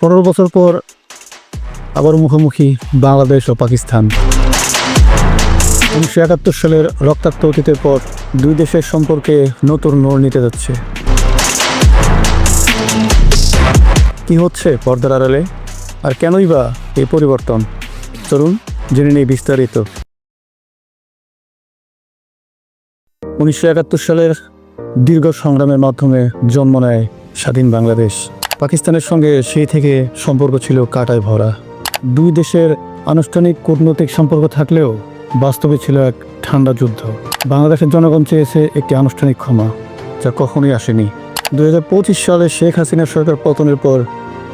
পনেরো বছর পর আবার মুখোমুখি বাংলাদেশ ও পাকিস্তান। উনিশশো একাত্তর সালের রক্তাক্ত অতীতের পর দুই দেশের সম্পর্কে নতুন মোড় নিতে যাচ্ছে। কি হচ্ছে পর্দার আড়ালে? আর কেনই বা এই পরিবর্তন? চলুন জেনে নেই বিস্তারিত। উনিশশো একাত্তর সালের দীর্ঘ সংগ্রামের মাধ্যমে জন্ম নেয় স্বাধীন বাংলাদেশ। পাকিস্তানের সঙ্গে সেই থেকে সম্পর্ক ছিল কাটায় ভরা। দুই দেশের আনুষ্ঠানিক কূটনৈতিক সম্পর্ক থাকলেও বাস্তবে ছিল এক ঠান্ডা যুদ্ধ। বাংলাদেশের জনগণ চেয়েছে একটি আনুষ্ঠানিক ক্ষমা, যা কখনোই আসেনি। দু হাজার পঁচিশ সালে শেখ হাসিনার সরকার পতনের পর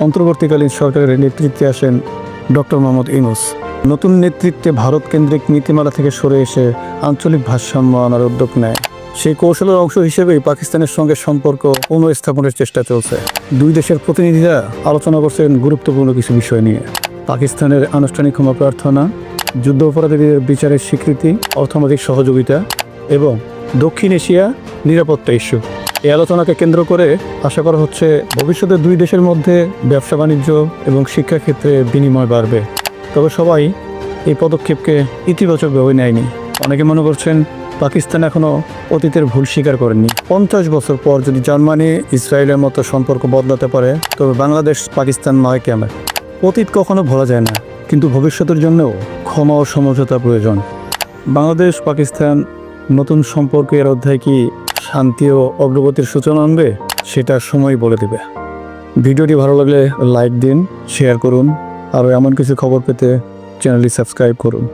অন্তর্বর্তীকালীন সরকারের নেতৃত্বে আসেন ডক্টর মোহাম্মদ ইনুস নতুন নেতৃত্বে ভারত কেন্দ্রিক নীতিমালা থেকে সরে এসে আঞ্চলিক ভারসাম্য আনার উদ্যোগ নেয়। সেই কৌশলের অংশ হিসেবেই পাকিস্তানের সঙ্গে সম্পর্ক পুনঃস্থাপনের চেষ্টা চলছে। দুই দেশের প্রতিনিধিরা আলোচনা করছেন গুরুত্বপূর্ণ কিছু বিষয় নিয়ে। পাকিস্তানের আনুষ্ঠানিক ক্ষমা প্রার্থনা, যুদ্ধ অপরাধীদের বিচারের স্বীকৃতি, অর্থনৈতিক সহযোগিতা এবং দক্ষিণ এশিয়া নিরাপত্তা ইস্যু। এই আলোচনাকে কেন্দ্র করে আশা করা হচ্ছে ভবিষ্যতে দুই দেশের মধ্যে ব্যবসা বাণিজ্য এবং শিক্ষাক্ষেত্রে বিনিময় বাড়বে। তবে সবাই এই পদক্ষেপকে ইতিবাচকভাবে নেয়নি। অনেকে মনে করছেন পাকিস্তান এখনও অতীতের ভুল স্বীকার করেনি। পঞ্চাশ বছর পর যদি জার্মানি ইসরায়েলের মতো সম্পর্ক বদলাতে পারে, তবে বাংলাদেশ পাকিস্তান নয় কেমন অতীত কখনো ভোলা যায় না, কিন্তু ভবিষ্যতের জন্যও ক্ষমা ও সমঝোতা প্রয়োজন। বাংলাদেশ পাকিস্তান নতুন সম্পর্কের অধ্যায় কি শান্তি ও অগ্রগতির সূচনা আনবে, সেটা সময় বলে দেবে। ভিডিওটি ভালো লাগলে লাইক দিন, শেয়ার করুন, আরও এমন কিছু খবর পেতে চ্যানেলটি সাবস্ক্রাইব করুন।